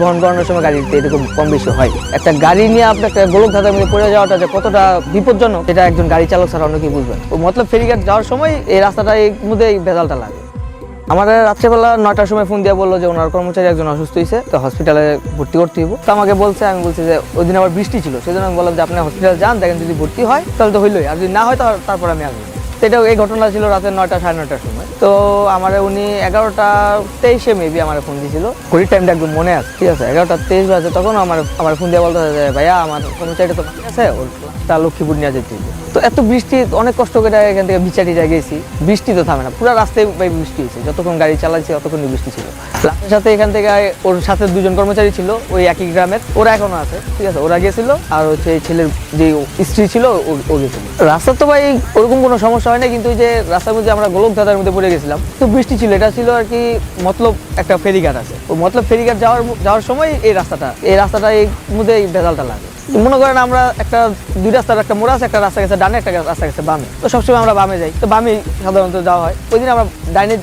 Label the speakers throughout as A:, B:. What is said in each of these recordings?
A: বহন করানোর সময় গাড়িতে এরকম কম বেশি হয়। একটা গাড়ি নিয়ে আপনি একটা গোলক ধাঁধার মধ্যে পড়ে যাওয়াটা যে কতটা বিপজ্জনক, সেটা একজন গাড়ি চালক ছাড়া অনেকেই বুঝবেন ও মতলব ফেরিঘাট যাওয়ার সময় এই রাস্তাটা এই মধ্যে এই ভেজালটা লাগে। আমাদের রাত্রেবেলা নয়টার সময় ফোন দিয়ে বলল যে ওনার কর্মচারী একজন অসুস্থ হয়েছে, তো হসপিটালে ভর্তি করতে হইব। তো আমাকে বলছে, আমি বলছি যে ওই দিন আবার বৃষ্টি ছিল সেই জন্য আমি বললাম যে আপনি হসপিটালে যান, দেখেন যদি ভর্তি হয়, তাহলে তো হইলোই। আর যদি না হয় তারপর আমি আসব। এটা এই ঘটনা ছিল রাতের নয়টা সাড়ে নয়টার সময়। তো আমার উনি এগারোটা তেইশে মেবি আমার ফোন দিয়েছিল ঘড়ির টাইমটা একদম মনে আছে, ঠিক আছে? এগারোটা তেইশ বাজে তখন আমার আমার ফোন দিয়ে বলতে ভাইয়া, আমার কর্মচারীটা তো আছে। তা লক্ষ্মীপুর নিয়ে যেতে। তো এত বৃষ্টি, অনেক কষ্ট করে এখান থেকে বিচারি গেছি। বৃষ্টি তো থামে না, পুরো রাস্তায় বৃষ্টি হয়েছে। যতক্ষণ গাড়ি চালাইছি ততক্ষণই বৃষ্টি ছিল। লাস্টের সাথে এখান থেকে ওর সাথে দুজন কর্মচারী ছিল, ওই একই গ্রামের। ওরা এখনও আছে, ঠিক আছে? ওরা গেছিল, আর হচ্ছে ছেলের যে স্ত্রী ছিল, ও- গেছিল। রাস্তার তো ভাই ওরকম কোনো সমস্যা হয় না কিন্তু যে রাস্তার মধ্যে আমরা গোলক ধাঁধার মধ্যে পড়ে গেছিলাম। তো বৃষ্টি ছিল, এটা ছিল আর কি মতলব একটা ফেরিঘাট আছে। ও মতলব ফেরিঘাট যাওয়ার যাওয়ার সময় এই রাস্তাটা এই রাস্তাটা এই মধ্যে ভেজালটা লাগে। মনে করেন আমরা একটা, দুই রাস্তার একটা মোড় আছে, একটা রাস্তা গেছে ডানে, একটা রাস্তা গেছে বামে। তো সবসময় আমরা বামে যাই। তো বামে সাধারণত যাওয়া হয়। ওই দিন আমরা ডাইনে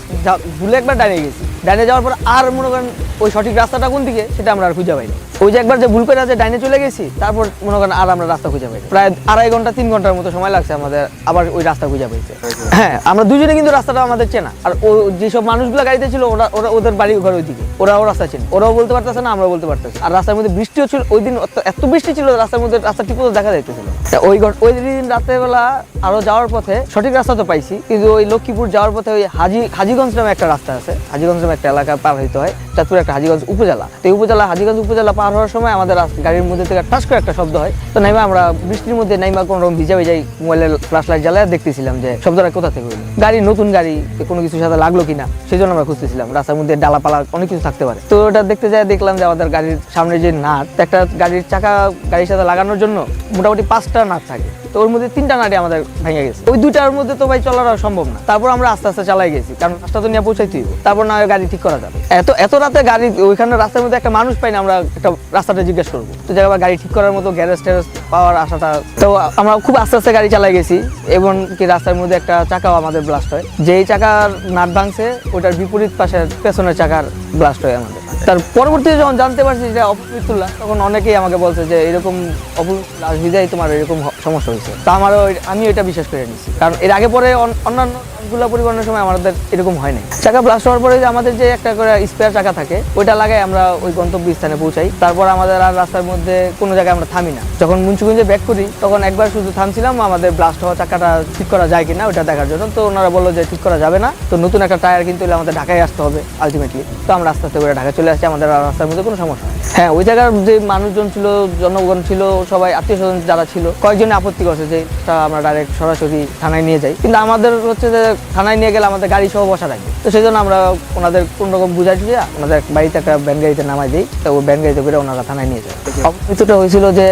A: ভুলে একবার ডাইনে গেছি। ডাইনে যাওয়ার পর আর মনে করেন ওই সঠিক রাস্তাটা কোন দিকে, সেটা আমরা আর খুঁজে পাইনি ওই যে একবার যে ভুল করে যে ডাইনে চলে গেছি, তারপর মনে করেন আর আমরা রাস্তা খুঁজে পাইনি। প্রায় আড়াই ঘণ্টা, তিন ঘণ্টার মতো সময় লাগছে আমাদের আবার ওই রাস্তা খুঁজে পাইছে হ্যাঁ আমরা দুজনে কিন্তু রাস্তাটা আমাদের চেনা। আর ও যেসব মানুষগুলো গাড়িতে ছিল, ওরা ওরা ওদের বাড়ি ঘর ওইদিকে। ওরাও রাস্তা চেনে। ওরাও বলতে পারতেছে না, আমরাও বলতে পারতেছি আর রাস্তার মধ্যে বৃষ্টিও ছিল, ওই দিন এত বৃষ্টি ছিল, রাস্তার মধ্যে রাস্তা ঠিক মতো দেখা যাইতেছিল ওই ওই দিন রাত্রেবেলা আরও যাওয়ার পথে সঠিক রাস্তা তো পাইছি, কিন্তু ওই লক্ষ্মীপুর যাওয়ার পথে ওই হাজি হাজিগঞ্জ নামে একটা রাস্তা আছে। হাজিগঞ্জ নামে একটা এলাকা পার হইতে হয়, চাঁদপুর একটা হাজিগঞ্জ উপজেলা। তো এই উপজেলা হাজিগঞ্জ উপজেলা পার হওয়ার সময় আমাদের গাড়ির মধ্যে থেকে ঠাস করে একটা শব্দ হয়। তো নাইমা, আমরা বৃষ্টির মধ্যে নাইমা কোনো রকম ভিজা ভিজাই মোবাইলের ফ্লাশ লাইট জ্বালায় দেখতেছিলাম যে শব্দটা কোথা থেকে গাড়ি, নতুন গাড়ি কোনো কিছুর সাথে লাগল কিনা সেই জন্য আমরা খুঁজতেছিলাম। রাস্তার মধ্যে ডালাপালা, অনেক কিছু থাকতে পারে। তো ওটা দেখতে যায় দেখলাম যে আমাদের গাড়ির সামনে যে নাট একটা গাড়ির চাকা গাড়ির সাথে লাগানোর জন্য মোটামুটি পাঁচটা নাট থাকে। তো ওর মধ্যে তিনটা নাটে আমাদের ভেঙে গেছে। ওই দুইটার মধ্যে তো ভাই চলাটা সম্ভব না। তারপর আমরা আস্তে আস্তে চালাই গেছি, কারণ রাস্তা তো নিয়ে পৌঁছাইতে। তারপর না গাড়ি ঠিক করা যাবে। এত এত রাতে গাড়ি, ওইখানে রাস্তার মধ্যে একটা মানুষ পাই না, আমরা একটা রাস্তাটা জিজ্ঞেস করব। তো জায়গা গাড়ি ঠিক করার মতো গ্যারেজ ট্যারেজ পাওয়ার আশাটা, তো আমরা খুব আস্তে আস্তে গাড়ি চালাই গেছি। এবং কি রাস্তার মধ্যে একটা চাকাও আমাদের ব্লাস্ট হয়। যেই চাকার নাট ভাঙছে, ওটার বিপরীত পাশের পেছনের চাকার ব্লাস্ট হয় আমাদের। তার পরবর্তীতে যখন জানতে পারছি যে অপমৃত্যুল্লাহ তখন অনেকেই আমাকে বলছে যে এরকম অপমৃত্যুল্লাহ হৃদয় তোমার এরকম সমস্যা হয়েছে। তা আমারও আমি এটা বিশ্বাস করে নিচ্ছি কারণ এর আগে পরে অন্যান্য গুলা পরিবহনের সময় আমাদের এরকম হয় নাই। চাকা ব্লাস্ট হওয়ার পরে আমাদের যে একটা করে স্পেয়ার চাকা থাকে, ওইটা লাগাই আমরা ওই গন্তব্য স্থানে পৌঁছাই। তারপর আমাদের আর রাস্তার মধ্যে কোনো জায়গায় আমরা থামি না। যখন মুন্সিগঞ্জে ব্যাক করি, তখন একবার শুধু থামছিলাম, আমাদের ব্লাস্ট হওয়া চাকাটা ঠিক করা যায় কিনা ওটা দেখার জন্য। তো ওনারা বলল যে ঠিক করা যাবে না। তো নতুন একটা টায়ার কিন্তু আমাদের ঢাকায় আসতে হবে আলটিমেটলি তো আমরা আস্তে আস্তে করে ঢাকায় চলে আসছি, আমাদের আর রাস্তার মধ্যে কোনো সমস্যা হ্যাঁ ওই জায়গার যে মানুষজন ছিল, জনগণ ছিল, সবাই আত্মীয় স্বজন যারা ছিল, কয়েকজনে আপত্তি করছে যে আমরা ডাইরেক্ট সরাসরি থানায় নিয়ে যাই। কিন্তু আমাদের হচ্ছে যে থানায় নিয়ে গেলে আমাদের গাড়ি সহ বসা রাখবে তো সেই জন্য আমরা ওনাদের কোন রকম বুঝাই দিয়ে ওনাদের বাড়িতে একটা ব্যান গাড়িতে নামাই দিই তো ওই ব্যান গাড়িতে করে ওনারা থানায় নিয়ে যায়। অপমৃত্যুটা হয়েছিল যে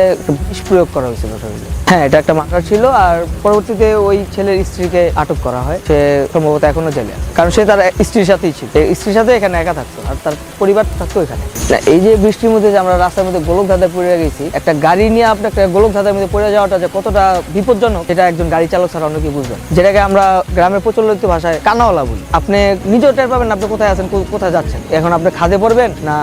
A: বিষ প্রয়োগ করা হয়েছিল শরীরে। হ্যাঁ এটা একটা মার্ডার ছিল আর পরবর্তীতে ওই ছেলের স্ত্রীকে আটক করা হয়। সে সম্ভবত এখনও জেলে কারণ সে তার স্ত্রীর সাথেই ছিল। স্ত্রীর সাথে এখানে একা থাকতো আর তার পরিবার থাকতো এখানে। না এই যে বৃষ্টির মধ্যে যে আমরা রাস্তার মধ্যে গোলক ধাঁধায় পড়ে গেছি একটা গাড়ি নিয়ে আপনি একটা গোলক ধাঁধার মধ্যে পড়ে যাওয়াটা যে কতটা বিপজ্জনক এটা একজন গাড়ি চালক ছাড়া অনেকেই বুঝবেন যেটাকে আমরা গ্রামের প্রচলিত ভাষায় কানাওয়ালা বলি। আপনি নিজেও টের পাবেন আপনি কোথায় আছেন কোথায় যাচ্ছেন। এখন আপনি খাদে পড়বেন না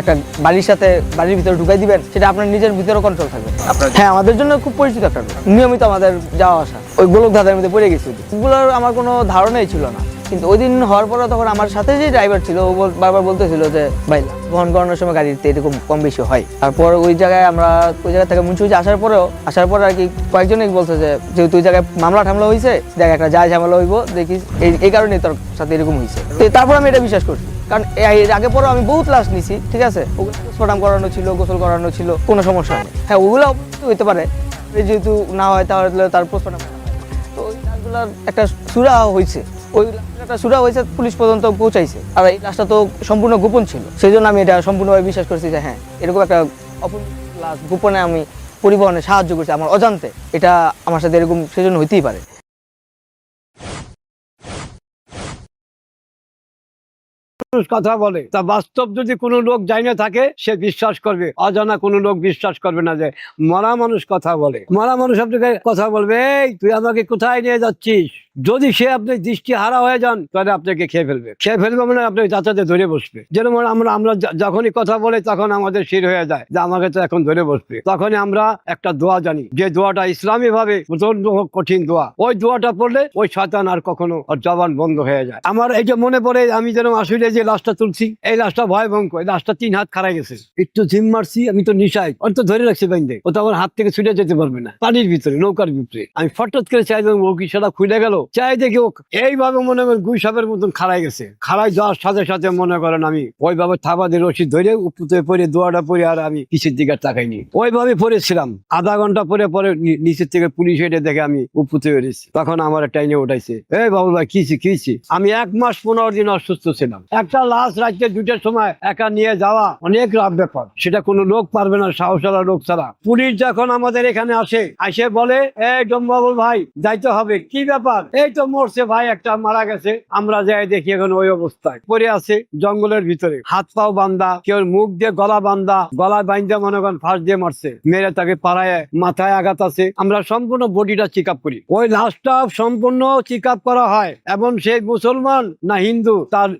A: একটা বাড়ির সাথে বাড়ির ভিতরে ঢুকাই দিবেন সেটা আপনার নিজের ভিতরে কন্ট্রোল থাকবে। হ্যাঁ আমাদের জন্য খুব পরিচিত একটা নিয়মিত আমাদের যাওয়া আসা। ওই গোলক ধাঁধার মধ্যে পড়ে গেছি। ওগুলোর আমার কোনো ধারণাই ছিল না। কিন্তু ওই দিন হওয়ার পরে তখন আমার সাথে যে ড্রাইভার ছিল, ও বারবার বলতেছিল যে, ভাই বহন করানোর সময় গাড়িতে এরকম কম বেশি হয়। তারপর ওই জায়গায় আমরা ওই জায়গা থেকে মুন্সিগঞ্জে আসার পরেও আসার পরে আর কি কয়েকজনই বলছে যে, যেহেতু ওই জায়গায় মামলা ঠামলা হয়েছে দেখ একটা যায় ঝামেলা হইব, দেখিস, এই এই কারণে তোর সাথে এরকম হয়েছে তো তারপর আমি এটা বিশ্বাস করছি কারণ এর আগে পরেও আমি বহুত লাশ নিছি, ঠিক আছে? পোস্টমর্টম করানো ছিল, গোসল করানো ছিল, কোনো সমস্যা নেই। হ্যাঁ ওগুলো হইতে পারে। যেহেতু না হয় তাহলে তার পোস্টমর্টম তো ওই একটা সুরা হয়েছে ওই সুরা হয়েছে, পুলিশ পর্যন্ত পৌঁছাইছে। আর এই লাশটা তো সম্পূর্ণ গোপন ছিল। সেই জন্য আমি এটা সম্পূর্ণভাবে বিশ্বাস করছি যে হ্যাঁ এরকম একটা অপূর্ণ লাশ গোপনে আমি পরিবহনে সাহায্য করছি আমার অজান্তে। এটা আমার সাথে এরকম সেজন্য হইতেই পারে।
B: কথা বলে, তা বাস্তব যদি কোনো লোক যাই না থাকে, সে বিশ্বাস করবে। অজানা কোনো লোক বিশ্বাস করবে না যে মরা মানুষ কথা বলে। মরা মানুষ আপনাকে কথা বলবে, এই, তুই আমাকে কোথায় নিয়ে যাচ্ছিস? যদি সে আপনি দৃষ্টি হারা হয়ে যান, তাহলে আপনাকে খেয়ে ফেলবে। খেয়ে ফেলবে মানে আপনাকে যাচাতে ধরে বসবে। যেরকম আমরা আমরা যখনই কথা বলে, তখন আমাদের শির হয়ে যায় যে আমাকে তো এখন ধরে বসবে। তখনই আমরা একটা দোয়া জানি। যে দোয়াটা ইসলামী ভাবে প্রচণ্ড কঠিন দোয়া। ওই দোয়াটা পড়লে ওই শয়তান আর কখনো জবান বন্ধ হয়ে যায়। আমার এই যে মনে পড়ে, আমি যেন আসলে যে লাশটা তুলছি। এই লাশটা ভয় ভঙ্ক এই লাশটা তিন হাত খারাই গেছে। একটু জিম মারছি, আমি তো নিশাই ওর তো ধরে রাখছি বাইন্দে। ও তো আমার হাত থেকে ছুটে যেতে পারবে না। পানির ভিতরে, নৌকার ভিতরে। আমি ফটত করে চাই ও কি সেটা খুলে গেল। চাই দেখি ও এইভাবে মনে করেন গুই সাপের মতন খাড়াই গেছে। খাড়াই যাওয়ার সাথে সাথে মনে করেন আমি ওইভাবে থাবাদের রশি ধরে উপরে পরে দোয়াটা পরে আর আমি কিসের দিকে তাকাইনি। ওইভাবে পড়েছিলাম। আধা ঘণ্টা পরে পরে নিচের থেকে পুলিশ এটে দেখে আমি উপরে বেরিয়েছি তখন আমার টাইনে উঠাইছে। এই বাবু ভাই কিছি কিছি আমি এক মাস পনেরো দিন অসুস্থ ছিলাম। একটা লাশ রাত্রে দুটার সময় একা নিয়ে যাওয়া অনেক লাভ ব্যাপার। সেটা কোনো লোক পারবে না সাহসালা লোক ছাড়া। পুলিশ যখন আমাদের এখানে আসে আসে বলে, এই ডম্বাবুল ভাই, যাইতে হবে। কি ব্যাপার? এই তো মরছে ভাই, একটা মারা গেছে। আমরা যাই দেখি এখন ওই অবস্থায়। পড়ে আছে জঙ্গলের ভিতরে। হাত পাও বান্ধা কেউ মুখ দিয়ে গলা বান্ধা গলা বান্ধা মনে করেন ফাঁস দিয়ে মারছে। মেরে তাকে পাড়ায়, মাথায় আঘাত আছে। আমরা সম্পূর্ণ বডিটা চেক আপ করি। ওই লাশটা সম্পূর্ণ চেক আপ করা হয়। এবং সে মুসলমান না হিন্দু, তার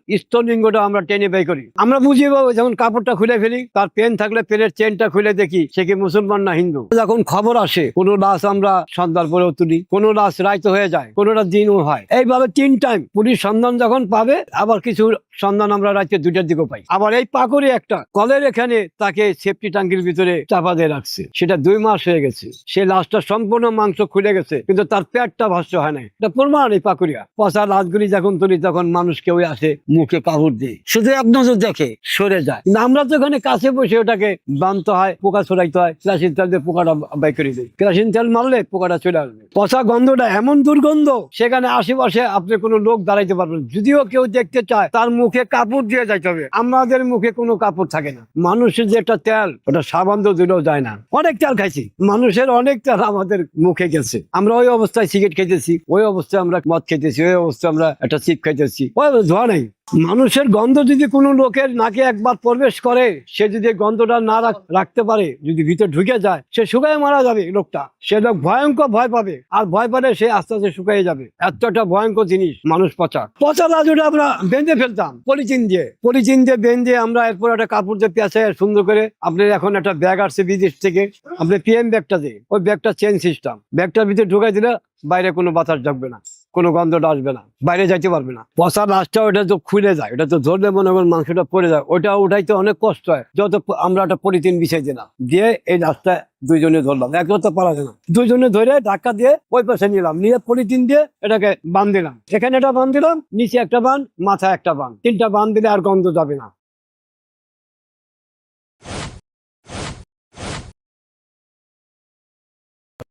B: স্তলিঙ্গটা আমরা টেনে বের করি। আমরা বুঝিয়ে পাবো যেমন কাপড়টা খুলে ফেলি, তার পেন থাকলে পেনের চেনটা খুলে দেখি সে কি মুসলমান না হিন্দু। যখন খবর আসে, কোন লাশ আমরা সন্ধ্যার পরেও তুলি, কোন লাশ রাইতে হয়ে যায়, কোনটা দিনও হয়। এইভাবে তিন টাইম পুলিশ সন্ধান যখন পাবে, আবার কিছু সন্ধান আমরা রাত্রে দুইটার দিকে পাই। আবার এই পাকুড়ে একটা, কলের এখানে তাকে সেফটি ট্যাঙ্কির ভিতরে চাপা দিয়ে রাখছে। সেটা দুই মাস হয়ে গেছে। সে লাশটা সম্পূর্ণ মাংস খুলে গেছে, কিন্তু তার পেটটা ভাষ্য হয় নাই। এটা প্রমাণ এই পাকুরিয়া পচা লাশগুলি যখন তুলি, তখন মানুষ কেউ আসে, মুখে কাপড় দিয়ে শুধু এক নজর দেখে সরে যায়। কিন্তু আমরা তো এখানে কাছে বসে ওটাকে বানতে হয়, পোকা ছড়াইতে হয়, কেরাসিন তেল দিয়ে পোকাটা বাই করে দিই কেরাসিন তেল মারলে পোকাটা চলে আসবে। পচা গন্ধটা এমন দুর্গন্ধ, সেখানে আশেপাশে আপনি কোনো লোক দাঁড়াইতে পারবেন যদিও কেউ দেখতে চায়, তার মুখে কাপড় দিয়ে যাইতে হবে। আমাদের মুখে কোনো কাপড় থাকে না। মানুষের যে একটা তেল, ওটা সাবান তো দিলেও যায় না। অনেক তেল খাইছি। মানুষের অনেক তেল আমাদের মুখে গেছে। আমরা ওই অবস্থায় সিগারেট খেতেছি ওই অবস্থায় আমরা মদ খেতেছি ওই অবস্থায় আমরা একটা চিপ খাইতেছি। ওই ধোয়া নেই। মানুষের গন্ধ যদি কোনো লোকের নাকে একবার প্রবেশ করে, সে যদি গন্ধটা না রাখতে পারে, যদি ভিতরে ঢুকে যায়, সে শুকায় মারা যাবে লোকটা। সে লোক ভয়ঙ্কর ভয় পাবে, আর ভয় পালে সে আস্তে আস্তে শুকিয়ে যাবে। এত একটা ভয়ঙ্কর জিনিস, মানুষ পচা পচা লাজুটা আমরা বেঁধে ফেলতাম, পলিথিন দিয়ে। পলিথিন দিয়ে বেঁধে আমরা এরপর একটা কাপড় দিয়ে পেঁচায় সুন্দর করে আপনার এখন একটা ব্যাগ আসছে বিদেশ থেকে আপনি পিএম ব্যাগটা দিয়ে। ওই ব্যাগটা চেন সিস্টেম ব্যাগটার ভিতরে ঢুকাই দিলে বাইরে কোনো বাতাস ঢুকবে না। কোনো গন্ধটা আসবে না, বাইরে যাইতে পারবে না। পচা লাশটা ওটা তো খুলে যায়, ওটা তো ধরলে মনে করেন মাংসটা পড়ে যায়, ওটা উঠাইতে অনেক কষ্ট হয়। যত আমরা একটা পলিথিন বিছাই দিলাম দিয়ে এই লাশটা দুইজনে ধরলাম একজন তো পারা যায় না। দুইজনে ধরে ধাক্কা দিয়ে ওই পাশে নিলাম, নিয়ে পলিথিন দিয়ে এটাকে বান দিলাম। এখানে এটা বান দিলাম, নিচে একটা বান মাথায় একটা বান তিনটা বান দিলে আর গন্ধ যাবে না।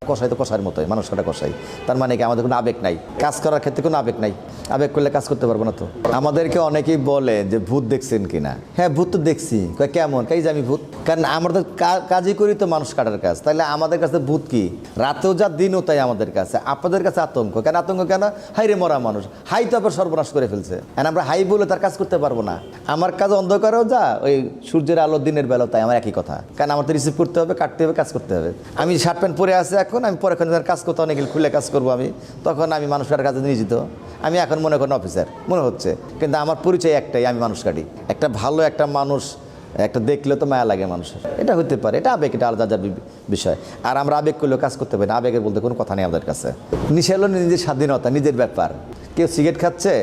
C: কষাই তো কষাইয়ের মতোই, মানুষ কাটা কষাই। তার মানে কি আমাদের কোনো আবেগ নাই? কাজ করার ক্ষেত্রে কোনো আবেগ নাই। আবেগ করলে কাজ করতে পারব না তো। আমাদেরকে অনেকেই বলে যে, ভূত দেখছেন কিনা? হ্যাঁ ভূত তো দেখছি। কেমন? যে আমি ভূত। কারণ আমরা তো কাজই করি তো মানুষ কাটার কাজ। তাহলে আমাদের কাছে ভূত কি? রাতেও যা দিনও তাই আমাদের কাছে। আপনাদের কাছে আতঙ্ক। কেন আতঙ্ক কেন? হাই রে মরা মানুষ। হাই তো আবার সর্বনাশ করে ফেলছে। আর আমরা হাই বলে তার কাজ করতে পারব না। আমার কাজ অন্ধকারেও যা, ওই সূর্যের আলো দিনের বেলা তাই। আমার একই কথা। কারণ আমার তো রিসিভ করতে হবে, কাটতে হবে, কাজ করতে হবে। আমি শার্ট প্যান্ট পরে আছি এখন আমি পরে যখন কাজ করতে অনেক খুলে কাজ করব আমি। তখন আমি মানুষের কাছে নিয়োজিত। আমি এখন মনে করেন অফিসার, মনে হচ্ছে। কিন্তু আমার পরিচয় একটাই, আমি মানুষ কাটি। একটা ভালো একটা মানুষ, একটা দেখলে তো মায়া লাগে মানুষের। এটা হতে পারে, এটা আবেগ, এটা আলাদা বিষয়। আর আমরা আবেগ করলেও কাজ করতে পারি না, আবেগের বলতে কোনো কথা নেই আমাদের কাছে। নিশা হলো নিজের স্বাধীনতা, নিজের ব্যাপার। কেউ সিগারেট খাচ্ছে,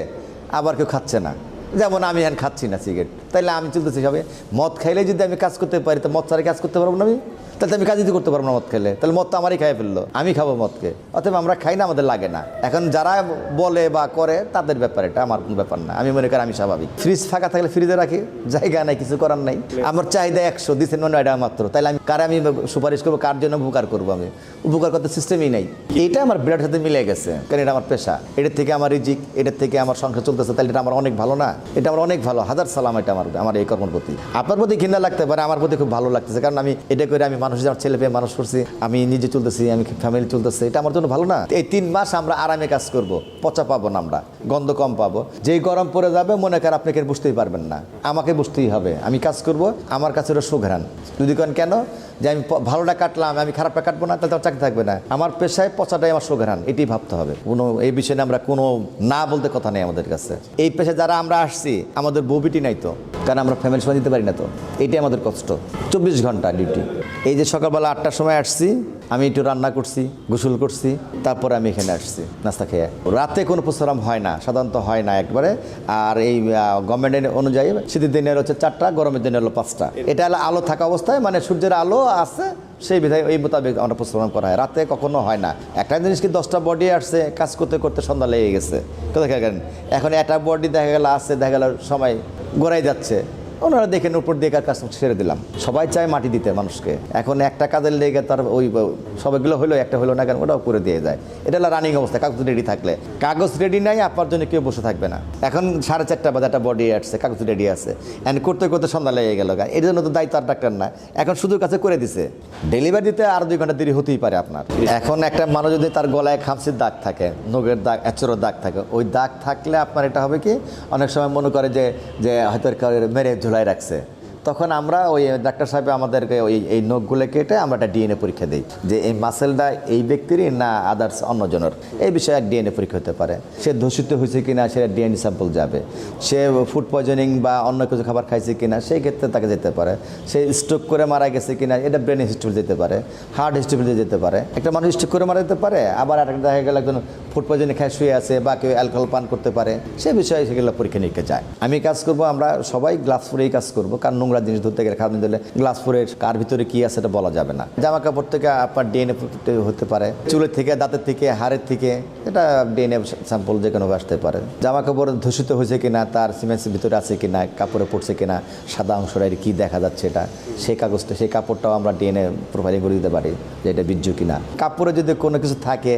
C: আবার কেউ খাচ্ছে না। যেমন আমি এখন খাচ্ছি না সিগারেট। তাইলে আমি চলতেছি সবে। মদ খাইলে যদি আমি কাজ করতে পারি, তো মদ ছাড়া কাজ করতে পারব না আমি? তাহলে আমি কাজই করতে পারব না মদ খেলে। তাহলে মদ তো আমারই খাই ফেলল। আমি খাব মদকে অতএব আমরা খাই না, আমাদের লাগে না। এখন যারা বলে বা করে, তাদের ব্যাপার এটা, আমার কোনো ব্যাপার না। আমি মনে করি আমি স্বাভাবিক। ফ্রিজ ফাঁকা থাকলে ফ্রিজে রাখি, জায়গা নাই, কিছু করার নাই। আমার চাহিদা একশো দিচ্ছেন মানে এটা মাত্র। তাহলে আমি কার আমি সুপারিশ করব, কার জন্য উপকার করব আমি? উপকার করতে সিস্টেমই নাই। এটা আমার বিরাট সাথে মিলে গেছে, কারণ এটা আমার পেশা। এটার থেকে আমার রিজিক, এটার থেকে আমার সংসার চলতেছে, তাহলে এটা আমার অনেক ভালো না? এটা আমার অনেক ভালো। হাজার সালাম এটা আমার আমার এই কর্মের প্রতি। আপনার প্রতি ঘৃণা লাগতে পারে, আমার প্রতি খুব ভালো লাগতেছে, কারণ আমি এটা করে আমি মানুষ আমার ছেলে পেয়ে মানুষ করছি, আমি নিজে চলতেছি, আমি ফ্যামিলি চলতেছি, এটা আমার জন্য ভালো না। এই তিন মাস আমরা আরামে কাজ করব, পচা পাবো না আমরা, গন্ধ কম পাবো। যেই গরম পড়ে যাবে, মনে কর আপনি কেন বুঝতেই পারবেন না। আমাকে বুঝতেই হবে, আমি কাজ করব, আমার কাছে ওটা সুঘ্রাণ। যদি কেন? যে আমি ভালোটা কাটলাম, আমি খারাপটা কাটবো না, তাহলে চাকরি থাকবে না। আমার পেশায় পচাটাই আমার সুঘ্রাণ এটি ভাবতে হবে। কোনো, এই বিষয়ে আমরা কোনো না বলতে কথা নেই আমাদের কাছে। এই পেশায় যারা আমরা আসছি, আমাদের ববিটি নাই তো, কারণ আমরা ফ্যামিলি সময় দিতে পারি না তো। এইটাই আমাদের কষ্ট, চব্বিশ ঘণ্টা ডিউটি এই যে সকালবেলা আটটার সময় আসছি আমি একটু রান্না করছি, গোসল করছি, তারপরে আমি এখানে আসছি, নাস্তা খেয়ে। রাতে কোনো প্রোগ্রাম হয় না, সাধারণত হয় না একবারে। আর এই গভর্নমেন্টের অনুযায়ী শীতের দিনের হচ্ছে চারটা, গরমের দিনের হলো পাঁচটা। এটা হলো আলো থাকা অবস্থায় মানে সূর্যের আলো আছে, সেই বিধায় এই মোতাবেক আমরা প্রস্তুত করা হয়। রাতে কখনো হয় না। একটা জিনিস কি, দশটা বডি আসছে, কাজ করতে করতে সন্ধ্যা লেগে গেছে। কোথায় গেলেন এখন একটা বডি দেখা গেল আসছে দেখা গেল সময় গড়াই যাচ্ছে। ওনারা দেখেন উপর দিয়ে কার কাজ ছেড়ে দিলাম। সবাই চায় মাটি দিতে মানুষকে। এখন একটা কাজের লেগে তার ওই সবাইগুলো হলো একটা হলো না কেন, ওটাও করে দিয়ে যায়। এটা হলো রানিং অবস্থা, কাগজ রেডি থাকলে। কাগজ রেডি নাই আপনার জন্য কেউ বসে থাকবে না। এখন সাড়ে চারটা বাজে, একটা বডি আসছে, কাগজ রেডি আছে। অ্যান্ড করতে করতে সন্ধ্যা লেগে গেল এর জন্য তো দায়িত্ব আর ডাক্তার না। এখন শুধু কাছে করে দিছে। ডেলিভারি দিতে আর দুই ঘণ্টা দেরি হতেই পারে আপনার। এখন একটা মানুষ যদি তার গলায় খামসির দাগ থাকে নগের দাগ এচরের দাগ থাকে, ওই দাগ থাকলে আপনার এটা হবে কি, অনেক সময় মনে করে যে যে হয়তো মেরে ঝুলাই রাখছে। তখন আমরা ওই ডাক্তার সাহেব আমাদেরকে ওই, এই নখগুলো কেটে আমরা একটা ডিএনএ পরীক্ষা দিই যে এই মাসেলটা এই ব্যক্তিরই না আদার্স অন্যজনের। এই বিষয়ে এক ডিএনএ পরীক্ষা হতে পারে। সে দূষিত হয়েছে কিনা সেটা ডিএনএ স্যাম্পল যাবে। সে ফুড পয়জনিং বা অন্য কিছু খাবার খাইছে কিনা সেই ক্ষেত্রে তাকে যেতে পারে। সে স্ট্রোক করে মারা গেছে কিনা এটা ব্রেন হিস্ট্রি যেতে পারে। হার্ট হিস্ট্রি যেতে পারে। একটা মানুষ স্ট্রোক করে মারা যেতে পারে, আবার একটা দেখা গেল একজন ফুড পয়জনিং খায়, শুয়ে আছে বা কেউ অ্যালকোহল পান করতে পারে। সে বিষয়ে সেগুলো পরীক্ষা নিরীক্ষা যায়। আমি কাজ করব, আমরা সবাই গ্লাভস পরেই কাজ করব, কারণ নোংরা জিনিস ধরতে গেলে খাওয়ানো দিলে গ্লাস পরে কার ভিতরে কি আছে এটা বলা যাবে না। জামা কাপড় থেকে আপনার ডিএনএ হতে পারে। চুলের থেকে, দাঁতের থেকে, হাড়ের থেকে, এটা ডিএনএ স্যাম্পল যে কোনো আসতে পারে। জামা কাপড় দূষিত হয়েছে কিনা, তার সিমেন্টসের ভিতরে আছে কিনা, কাপড়ে পড়ছে কিনা, সাদা অংশটা কি দেখা যাচ্ছে এটা, সেই কাগজটা, সেই কাপড়টাও আমরা ডিএনএ প্রোফাইলিং করে দিতে পারি যে এটা বীর্য কিনা। কাপড়ে যদি কোনো কিছু থাকে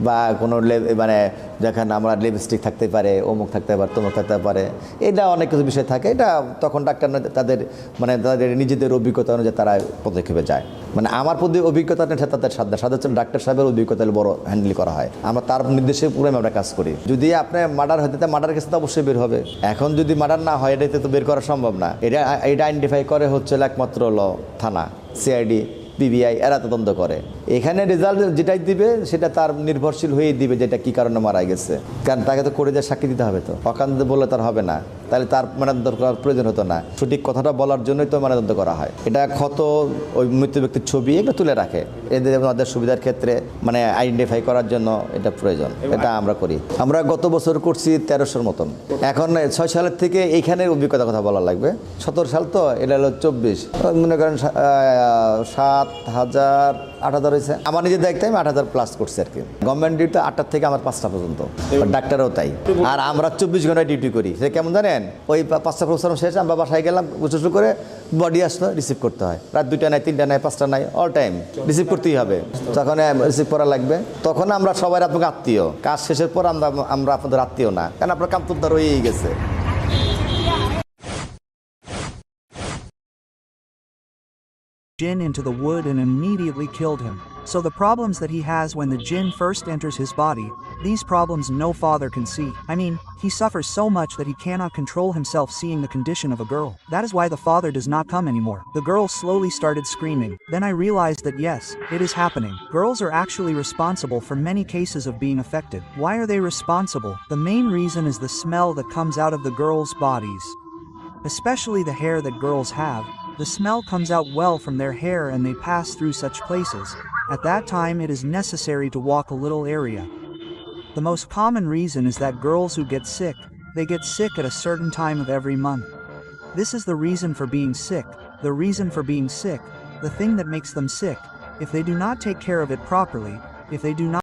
C: বা কোনো মানে দেখেন আমরা লিপস্টিক থাকতে পারে অমুক থাকতে পারে তমুক থাকতে পারে এটা অনেক কিছু বিষয় থাকে। এটা তখন ডাক্তার তাদের মানে তাদের নিজেদের অভিজ্ঞতা অনুযায়ী তারা পদক্ষেপে যায়। মানে আমার প্রতি অভিজ্ঞতা নেই, তাদের সাধ্য। সাধ্য ডাক্তার সাহেবের অভিজ্ঞতা বড় হ্যান্ডেল করা হয়। আমরা তার নির্দেশে পুরো আমরা কাজ করি। যদি আপনার মার্ডার হতে মার্ডার কেস তো অবশ্যই বের হবে। এখন যদি মার্ডার না হয় এটাতে তো বের করা সম্ভব না। এটা এটা আইডেন্টিফাই করে হচ্ছে একমাত্র ল থানা সিআইডি পিবিআই এরা তদন্ত করে। এখানে রেজাল্ট যেটাই দিবে, সেটা তার নির্ভরশীল হয়েই দিবে যেটা কি কারণে মারা গেছে। কারণ তাকে তো করে যা সাক্ষী দিতে হবে তো। অকান্ত বললে তার হবে না। তাহলে তার মানাদন্ত করার প্রয়োজন হতো না। সঠিক কথাটা বলার জন্যই তো মানাদন্ত করা হয়। এটা ক্ষত ওই মৃত্যু ব্যক্তির ছবি এগুলো তুলে রাখে। এদের আমাদের সুবিধার ক্ষেত্রে মানে আইডেন্টিফাই করার জন্য এটা প্রয়োজন। এটা আমরা করি। আমরা গত বছর করছি তেরোশোর মতন। এখন ছয় সালের থেকে এইখানের অভিজ্ঞতার কথা বলা লাগবে। সতেরো সাল তো এটা হলো চব্বিশ। মনে করেন আহ, সাত হাজার আট হাজার হয়েছে। আমার নিজের দায়িত্বে আমি আট হাজার প্লাস করছি আর কি। গভর্নমেন্ট ডিউটি আটটার থেকে আমার পাঁচটা পর্যন্ত। ডাক্তারও তাই। আর আমরা চব্বিশ ঘন্টায় ডিউটি করি। সে কেমন জানেন ওই পাঁচটা প্রোগ্রাম শেষে, আমরা বাসায় গেলাম গুছু করে বডি আসলো রিসিভ করতে হয়। রাত দুইটা নাই, তিনটা নাই, পাঁচটা নাই অল টাইম রিসিভ করতেই হবে। তখন রিসিভ করা লাগবে, তখন আমরা সবাই আপনাকে আত্মীয়। কাজ শেষের পর আমরা আমরা আপনাদের আত্মীয় না, কারণ আপনার কাম তো হয়েই গেছে।
D: Jinn into the wood and immediately killed him. So the problems that he has when the Jinn first enters his body, these problems no father can see. I mean, he suffers so much that he cannot control himself seeing the condition of a girl. That is why the father does not come anymore. The girl slowly started screaming. Then I realized that yes, it is happening. Girls are actually responsible for many cases of being affected. Why are they responsible? The main reason is the smell that comes out of the girls' bodies especially the hair that girls have, the smell comes out well from their hair and they pass through such places. At that time, it is necessary to walk a little area. The most common reason is that girls who get sick, they get sick at a certain time of every month. This is the reason for being sick, the reason for being sick, the thing that makes them sick. If they do not take care of it properly, if they do not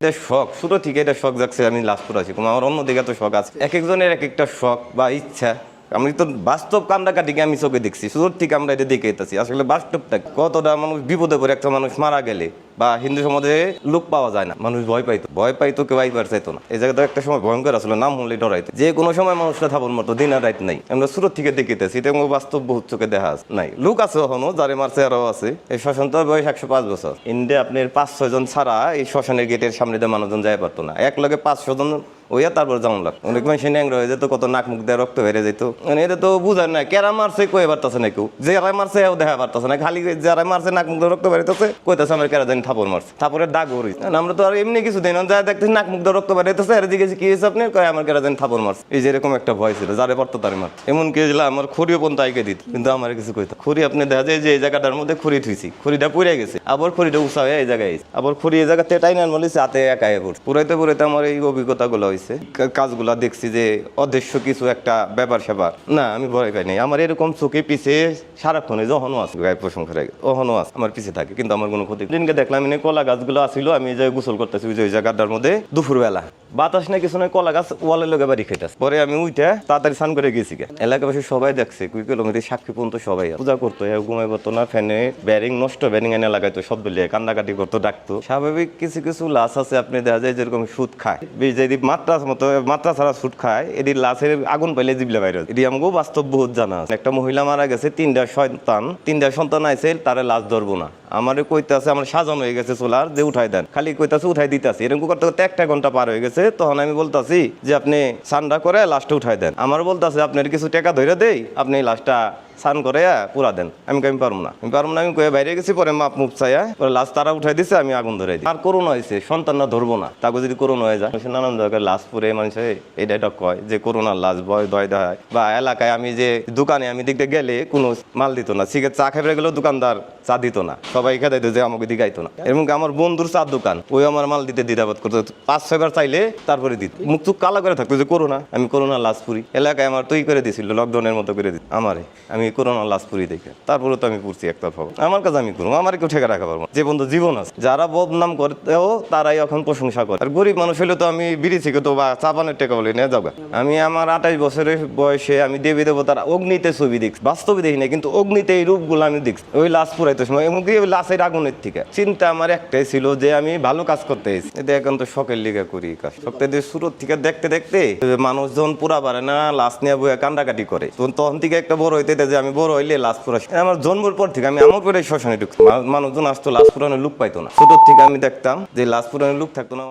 E: এটা শখ ছোটো থেকে এটা শখ যাচ্ছে আমি last আছি কোনো আমার অন্য দিকে তো শখ আছে এক একজনের এক একটা শখ বা ইচ্ছা আমি তো বাস্তব কান্দাকাটিকে আমি চোখে দেখছি সুদূর থেকে আমরা এটা দেখে যেতেছি আসলে বাস্তবটা কতটা মানুষ বিপদে পড়ে, একটা মানুষ মারা গেলে বা হিন্দু সমাজে লোক পাওয়া যায় না, মানুষ ভয় পাইতো। ভয় পাইতো কেউ আইবার চাইতো না। এই জায়গাটা একটা সময় ভয়ঙ্কর আসলে, নাম হলে ডরাইতো। যে কোনো সময় মানুষটা থাপন মতো দিন আর নাই। আমরা সুরত থেকে দেখিতেছি এটা বাস্তব বহুত চোখে দেখা আছে। নাই। লোক আছে এখনও, যারে মারছে আরও আছে। এই শ্মশান তো বয়স একশো পাঁচ বছর। ইন্ডিয়া আপনার পাঁচ ছয় জন ছাড়া এই শ্মশানের গেটের সামনে দিয়ে মানুষজন যায় পারতো না। এক লগে পাঁচশো জন ওইয়া তারপর যেমন লাগতো। অনেক মানুষ ন্যাংরা হয়ে যেত, কত নাক মুখ দিয়ে রক্ত বেড়ে যেত। মানে এটা তো বুঝার না কেরা মারছে কয়ে পারতেছে না কেউ যারা মারছে, এও দেখা পারতেছে না, খালি যারা মারছে, নাক মুখ রক্ত বেরোতেছে কইতেছে আমার কেরা জানি থাপড় মারছে। থাপড়ের দাগ ওরি আমরা তো আর এমনি কিছু দিন যা দেখতেছি নাক মুখ রক্ত বেরোতেছে আর জিজ্ঞেস, কি হয়েছে আপনি কয়, আমার কেরা জানি থাপড় মারছে। এই যে এরকম একটা ভয় ছিল, যারে পারতো তারে মার এমন কি হয়েছিল আমার খড়িও পর্যন্ত আইকে দিত, কিন্তু আমার কিছু কইতো খড়ি আপনি দেখা যায় যে এই জায়গাটার মধ্যে খড়ি থুইছি, খড়িটা পুড়ে গেছে, আবার খড়িটা উষা হয়ে এই জায়গায়। আবার খড়ি এই জায়গাতে টাই না বলেছে হাতে একাই পুরাইতে পুরাইতে আমার এই অভিজ্ঞতাগুলো হয়েছে। কাজগুলা দেখছি যে অদৃশ্য কিছু একটা ব্যাপার স্যাপার। না, আমি ভয় পাই নাই। আমার এরকম চোখে পিছে সারাক্ষণে যখনও আছে। গায়ে প্রশংসা ওখানো আছে। আমার পিছে থাকে, কিন্তু আমার কোনো ক্ষতি দিনকে দেখলাম এনে কলা গাছগুলো আসিল, আমি জায়গায় গোসল করতেছি ওই যে, ওই জায়গাটার মধ্যে দুপুরবেলা। বাতাস না কিছু নয় কলা গাছ ওয়ালের লোকে বাড়ি খেতেছে পরে আমি উঠে তাড়াতাড়ি স্নান করে গেছি। এলাকাবাসী সবাই দেখছে কুই কিলোমিটার সাক্ষী পর্যন্ত সবাই পূজা করতো ঘুমাই পড়তো না, ফ্যানে ব্যারিং নষ্ট, ব্যারিং এনে লাগাইতো, শব্দ লিয়ে কান্দাকাটি করতো, ডাকতো। স্বাভাবিক কিছু কিছু লাশ আছে, আপনি দেখা যায় যেরকম সুদ খায়। যদি মাত্রা মতো মাত্রা ছাড়া সুদ খায়, এটি লাশের আগুন পাইলে জিবলে বাইরে এটি আমাকেও বাস্তব বহুত জানা আছে। একটা মহিলা মারা গেছে, তিনটা সন্তান। তিনটা সন্তান আছে তারে লাশ ধরবো না। আমারে কইতাছে, আমার সাজানো হয়ে গেছে সোলার, যে উঠাই দেন। খালি কইতাছে, উঠাই দিতেছে। এরকম করতে করতে একটা ঘণ্টা পার হয়ে গেছে, তখন আমি বলতাছি যে আপনি সান্ডা করে লাশটা উঠাই দেন। আমার বলতাছে, আপনার কিছু টাকা ধরে দেই, আপনি লাশটা সান করে পুরা দেন। আমি আমি পারব না। আমি পারব না, আমি কয়ে, বাইরে গেছি, পরে মাপ মুপ চাইয়া পরে লাশ তারা উঠাই দিছে, আমি আগুন ধরে দিই আর করোনা হয়েছে সন্তানরা ধরবো না। তাকে যদি করোনা হয়ে যায় নানান জায়গায় লাশ পুরে মানুষে এটা এটা কয় যে করোনার লাশ, ভয় দয় দেয় বা এলাকায় আমি যে দোকানে, আমি দিকতে গেলে কোনো মাল দিত না। সিগারেট চা খেয়ে গেলেও দোকানদার চা দিত না। সবাই খেতে দিত যে আমাকে দিগাইতো না। কি আমার বন্ধুর চার দোকান? ওই আমার মাল দিতে দ্বিধাবোধ করতো। পাঁচ ছয়বার চাইলে তারপরে দিত। মুখ চুখ কালা করে থাকতো যে করোনা আমি করোনা লাশ পুরি। এলাকায় আমার তৈরি করে দিছিল লকডাউনের মতো করে দিত। আমারে, আমি করোনা লাশ পুরি দেখে। তারপরে তো আমি পুরছি একতরফা আমার কাছে আমি করব আমার কেউ ঠেকা রাখা পারব যে বন্ধু জীবন আছে, যারা বদনাম করতেও তারাই এখন প্রশংসা করে। আর গরিব মানুষ হলে তো আমি বিড়ি থেকে তো বা চাপানের টেকা বলে নিয়ে যাব। আমি আমার আঠাশ বছরের বয়সে আমি দেবী দেবতার অগ্নিতে ছবি দেখছি। বাস্তবে দেখি না কিন্তু অগ্নিতে এই রূপগুলো আমি দেখছি। ওই লাশ পুরাইতে সময় এমনকি ওই লাশের আগুনের থেকে। চিন্তা আমার একটাই ছিল যে আমি ভালো কাজ করতে এসেছি। এটা এখন তো শখের লিগা করি কাজ সপ্তাহে শুরুর থেকে দেখতে দেখতে মানুষজন পুরা পারে না লাশ নিয়ে বয়ে কান্দাকাটি করে। তখন থেকে একটা বড় হইতে যে আমি বড় হইলে লাশ পুরা আমার জন্মের পর থেকে আমি আমার করে শ্মশানে ঢুকতাম। মানুষজন আসতো, লাশ পুরানোর লুক পাইতো না। ছোট থেকে আমি দেখতাম যে লাশ পুরানোর লুক থাকতো না।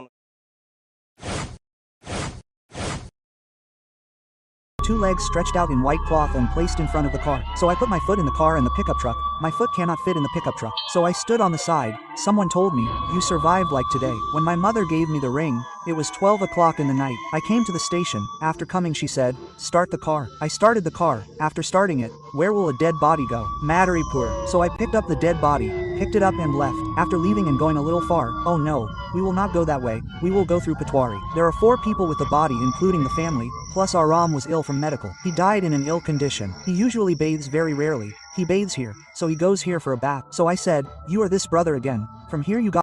D: Two legs stretched out in white cloth and placed in front of the car. So I put my foot in the car and the pickup truck. My foot cannot fit in the pickup truck. So I stood on the side. Someone told me, You survived like today. When my mother gave me the ring, it was 12 o'clock in the night. I came to the station. After coming, she said, Start the car. I started the car. After starting it, where will a dead body go? Madaripur. So I picked up the dead body, picked it up and left. After leaving and going a little far, oh no, we will not go that way. We will go through Patwari. There are four people with the body, including the family, plus Aram was ill from medical. He died in an ill condition. He usually bathes very rarely. He bathes here, so he goes here for a bath. So I said, You are this brother again. From here you got